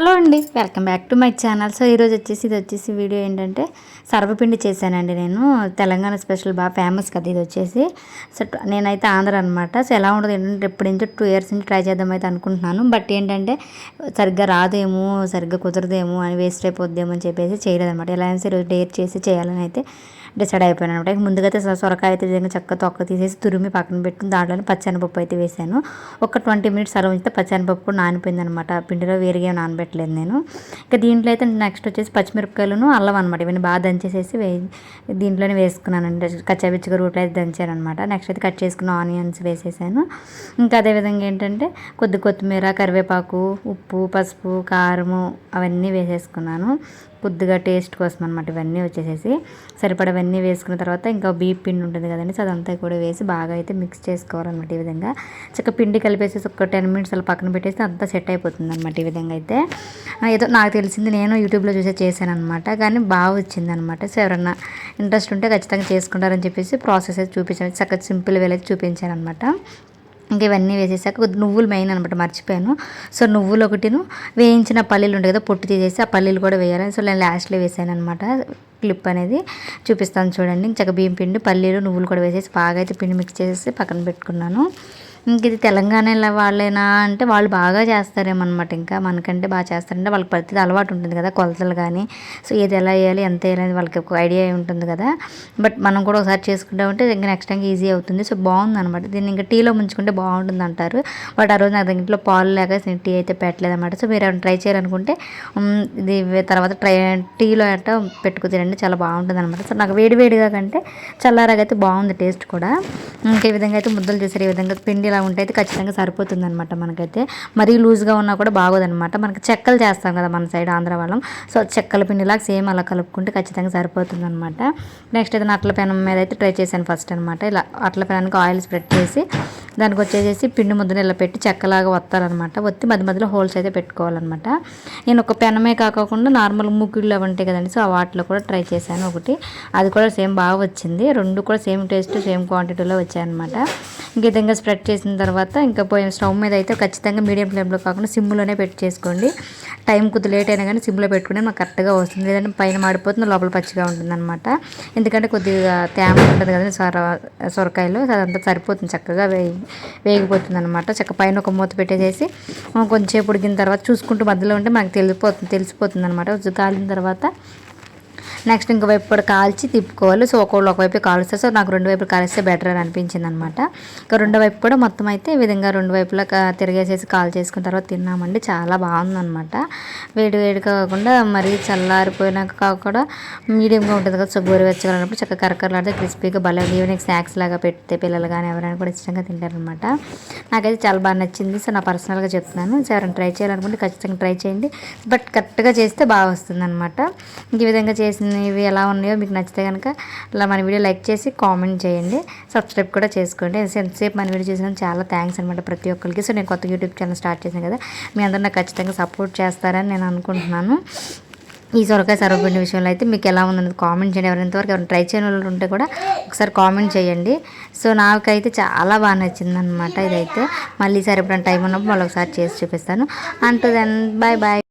Hello అండి welcome back to my channel. So ఈరోజు వచ్చేసి ఇది వచ్చేసి వీడియో ఏంటంటే సర్వపిండి చేశానండి నేను. తెలంగాణ స్పెషల్ బాగా ఫేమస్ కదా ఇది వచ్చేసి. సో నేనైతే ఆంధ్ర అనమాట సో ఎలా ఉండదు ఏంటంటే ఎప్పటి నుంచో టూ ఇయర్స్ నుంచి ట్రై చేద్దాం అయితే అనుకుంటున్నాను. బట్ ఏంటంటే సరిగ్గా రాదేమో సరిగ్గా కుదరదేమో అని వేస్ట్ అయిపోద్దేమో అని చెప్పేసి చేయలేదన్నమాట. ఎలా అయినా సరే డేర్ చేసి చేయాలని అయితే డిసైడ్ అయిపోయాను అనమాట. ముందుగా అయితే సొరకాయ అయితే విధంగా చక్క తొక్క తీసేసి తురిమి పక్కన పెట్టుకుని దాంట్లోనే పచ్చనిపప్పు అయితే వేసాను. ఒక ట్వంటీ మినిట్స్ అలా ఉంచితే పచ్చనిపప్పు కూడా నానిపోయింది అనమాట. పిండిలో వేరుగా నానబెట్టలేదు నేను. ఇంకా దీంట్లో అయితే నెక్స్ట్ వచ్చేసి పచ్చిమిరపకాయలను అల్లం అనమాట. ఇవన్నీ బాగా దంచేసేసి వే దీంట్లోనే వేసుకున్నానండి. కచ్చాపిచ్చిగా రూట్లో అయితే దంచాను అనమాట నెక్స్ట్ అయితే కట్ చేసుకున్న ఆనియన్స్ వేసేసాను. ఇంకా అదేవిధంగా ఏంటంటే కొద్ది కొత్తిమీర కరివేపాకు ఉప్పు పసుపు కారము అవన్నీ వేసేసుకున్నాను. కొద్దిగా టేస్ట్ కోసం అనమాట ఇవన్నీ వచ్చేసేసి సరిపడవన్నీ వేసుకున్న తర్వాత ఇంకా బీప్ పిండి ఉంటుంది కదండి సో అదంతా కూడా వేసి బాగా అయితే మిక్స్ చేసుకోవాలన్నమాట ఈ విధంగా. చక్క పిండి కలిపేసేసి ఒక టెన్ మినిట్స్ అలా పక్కన పెట్టేసి అంతా సెట్ అయిపోతుంది అనమాట ఈ విధంగా అయితే. ఏదో నాకు తెలిసింది నేను యూట్యూబ్లో చూసే చేశాను అనమాట కానీ బాగా వచ్చింది అనమాట సో ఎవరన్నా ఇంట్రెస్ట్ ఉంటే ఖచ్చితంగా చేసుకుంటారని చెప్పేసి ప్రాసెస్ అయితే చూపించాను చక్కగా సింపుల్ వేలైతే చూపించాను అనమాట ఇంకా ఇవన్నీ వేసేసాక నువ్వులు మెయిన్ అనమాట మర్చిపోయాను. సో నువ్వులు ఒకటిను వేయించిన పల్లీలు ఉంటాయి కదా పొట్టు తీసేసి ఆ పల్లీలు కూడా వేయాలి సో నేను లాస్ట్లో వేసాను అనమాట క్లిప్ అనేది చూపిస్తాను చూడండి. చక్క బియ్యం పిండి పల్లీలు నువ్వులు కూడా వేసేసి బాగా అయితే పిండి మిక్స్ చేసేసి పక్కన పెట్టుకున్నాను. ఇంక ఇది తెలంగాణ వాళ్ళేనా అంటే వాళ్ళు బాగా చేస్తారేమన్నమాట. ఇంకా మనకంటే బాగా చేస్తారంటే వాళ్ళకి ప్రతిదీ అలవాటు ఉంటుంది కదా కొలతలు కానీ సో ఏది ఎలా వేయాలి ఎంత వేయాలి వాళ్ళకి ఒక ఐడియా ఉంటుంది కదా. బట్ మనం కూడా ఒకసారి చేసుకుంటామంటే ఇంకా నెక్స్ట్ టైం ఈజీ అవుతుంది. సో బాగుంది అనమాట దీన్ని ఇంకా టీలో ముంచుకుంటే బాగుంటుంది అంటారు బట్ ఆ రోజు నాకు ఇంట్లో పాలు లేక టీ అయితే పెట్టలేదు అనమాట సో మీరు ఏమైనా ట్రై చేయాలనుకుంటే ఇది తర్వాత ట్రై టీలో అట్ట పెట్టుకు తినండి. చాలా బాగుంటుంది అనమాట సో నాకు వేడి వేడిగా కంటే చల్లారాగా అయితే బాగుంది టేస్ట్ కూడా. ఇంకా విధంగా అయితే ముద్దలు చేశారు. ఈ విధంగా పిండి ఇలా ఉంటే అయితే ఖచ్చితంగా సరిపోతుంది అనమాట మనకైతే. మరీ లూజ్గా ఉన్నా కూడా బాగోదనమాట మనకి చెక్కలు చేస్తాం కదా మన సైడ్ ఆంధ్ర వాళ్ళం. సో చెక్కల పిండిలా సేమ్ అలా కలుపుకుంటే ఖచ్చితంగా సరిపోతుంది అనమాట నెక్స్ట్ అయితే అట్ల పెనం మీద అయితే ట్రై చేశాను ఫస్ట్ అనమాట ఇలా అట్ల పెనానికి ఆయిల్ స్ప్రెడ్ చేసి దానికి వచ్చేసేసి పిండి ముద్దను ఇలా పెట్టి చెక్కలాగా వస్తారనమాట వత్తి మధ్య మధ్యలో హోల్స్ అయితే పెట్టుకోవాలన్నమాట. నేను ఒక పెనమే కాకుండా నార్మల్ ముగ్గుళ్ళు అవి ఉంటాయి కదండి సో వాటిలో కూడా ట్రై చేశాను ఒకటి. అది కూడా సేమ్ బాగా వచ్చింది. రెండు కూడా సేమ్ టేస్ట్ సేమ్ క్వాంటిటీలో వచ్చాయన్నమాట. ఈ విధంగా స్ప్రెడ్ చేసిన తర్వాత ఇంకా పోయిన స్టవ్ మీద అయితే ఖచ్చితంగా మీడియం ఫ్లేమ్లో కాకుండా సిమ్లోనే పెట్టి చేసుకోండి. టైం కొద్ది లేట్ అయినా కానీ సిమ్లో పెట్టుకుంటే మాకు కరెక్ట్గా వస్తుంది. లేదంటే పైన మాడిపోతుంది లోపల పచ్చిగా ఉంటుంది అనమాట ఎందుకంటే కొద్దిగా తేమ ఉంటుంది కదా సొర సొరకాయలు అదంతా సరిపోతుంది చక్కగా వేగి వేగిపోతుంది అనమాట చక్క పైన ఒక మూత పెట్టేసేసి కొంచెంసేపు ఉడికిన తర్వాత చూసుకుంటూ మధ్యలో ఉంటే మనకు తెలిసిపోతుంది తెలిసిపోతుంది అనమాట కాలిన తర్వాత నెక్స్ట్ ఇంకోవైపు కూడా కాల్చి తిప్పుకోవాలి. సో ఒకళ్ళు ఒకవైపు కాలుస్తారు. సో నాకు రెండు వైపులు కాలిస్తే బెటర్ అని అనిపించింది అనమాట ఇంకా రెండో వైపు కూడా మొత్తం అయితే ఈ విధంగా రెండు వైపులా తిరిగేసేసి కాల్ చేసుకున్న తర్వాత తిన్నామండి. చాలా బాగుందనమాట. వేడి వేడిగా కాకుండా మరీ చల్లారిపోయినాక కాకుండా మీడియంగా ఉంటుంది కదా సో గోరువెచ్చగా ఉన్నప్పుడు చక్కగా కరకరలాడితే క్రిస్పీగా భలే ఈవినింగ్ స్నాక్స్ లాగా పెడితే పిల్లలు కానీ ఎవరైనా కూడా ఇష్టంగా తింటారనమాట. నాకైతే చాలా బాగా నచ్చింది. సో నా పర్సనల్గా చెప్తున్నాను. సో ఎవరైనా ట్రై చేయాలనుకుంటే ఖచ్చితంగా ట్రై చేయండి. బట్ కరెక్ట్గా చేస్తే బాగా వస్తుంది అనమాట ఈ విధంగా చేసిన ఇవి ఎలా ఉన్నాయో మీకు నచ్చితే కనుక ఇలా మన వీడియో లైక్ చేసి కామెంట్ చేయండి. సబ్స్క్రైబ్ కూడా చేసుకోండి. ఎంతసేపు మన వీడియో చేసిన చాలా థ్యాంక్స్ అనమాట ప్రతి ఒక్కరికి. సో నేను కొత్త యూట్యూబ్ ఛానల్ స్టార్ట్ చేశాను కదా. మీ అందరూ నాకు ఖచ్చితంగా సపోర్ట్ చేస్తారని నేను అనుకుంటున్నాను. ఈ సొరకాయ సర్వపిండి విషయంలో అయితే మీకు ఎలా ఉందన్నది కామెంట్ చేయండి. ఎవరైనా ఇంతవరకు ఎవరైనా ట్రై చేయని వాళ్ళు ఉంటే కూడా ఒకసారి కామెంట్ చేయండి. సో నాకైతే చాలా బాగా నచ్చిందనమాట ఇదైతే. మళ్ళీ సరే ఎప్పుడైనా టైం ఉన్నప్పుడు మళ్ళీ ఒకసారి చేసి చూపిస్తాను. అంటూ దెన్ బాయ్ బాయ్